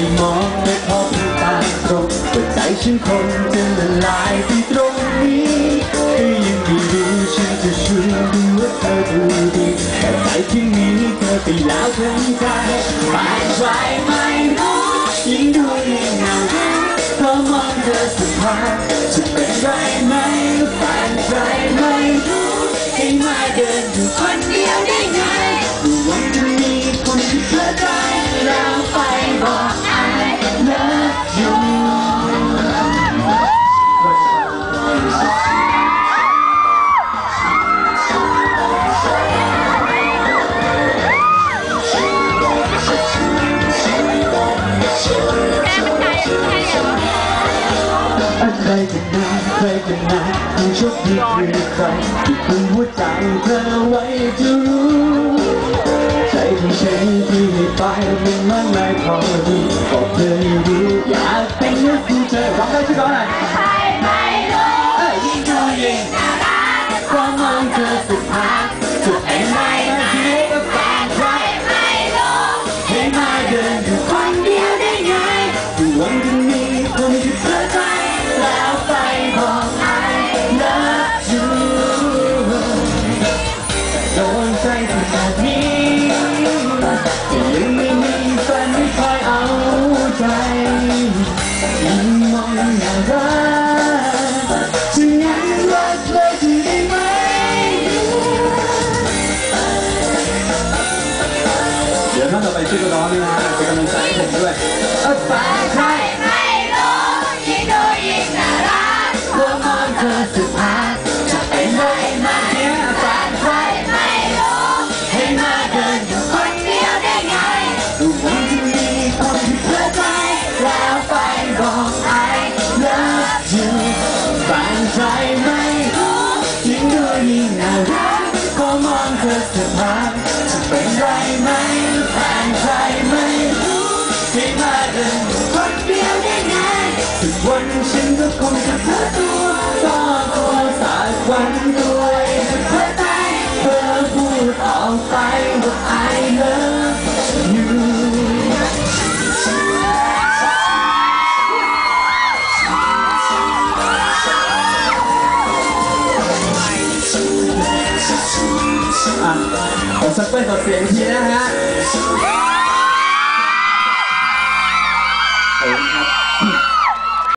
ได้มองได้พบตาตรงหัวใจฉันคงจะละลายไปตรงนี้ก็ยังไม่รู้ฉันจะช่วยดูว่าเธอดูดีแต่ใจที่นี้เธอไปแล้วทั้งใจไปใครไม่รู้ยิ่งดูยิ่งเหงาเพราะมองเธอสักพักจะเป็นไรไหมแฟนใครไม่รู้ให้มาเดินอยู่คนเดียวได้ รกันนะใครกันนะผู้โชคดีคือใครที่คุมหัวใจเธอไว้จะรู้ใจของฉันที่ให้ไปมันมากมายพอดีบอกเธอให้รู้อยากเป็นนักสู้เธอร้องได้ช่วยร้องหน่อยใครไม่รู้เอ้ยยิ่งดูยิ่งน่ารักความมองเธอสุดท้า ดี๋ยวท่านต่อไปช่วยกันร้องด้วยนะเป็นกำลังใจให้ผมด้วยเออแฟนใครไม่รู้ยิ่งดูยิ่งน่ารักหัวมองเธอสุดท้ายจะเป็นไรไหมเนี่ยแฟนใครไม่รู้ให้มาเดินอยู่คนเดียวได้ไงดูวังที่มีคนที่เพื่อใจแล้วไปบอก I love you แฟนใครไม่รู้ยิ่งดูยิ่งน่ารักก็มองเธอสุดท้ายจะเป็นไรไหม สักวันฉันก็คงจะเพื่อตัวก็ตัวสักวันตัวเองจะเพื่อใจเพื่อพูดออกไปว่า I love you อะขอสักเป็นต่อเสียงทีนะฮะ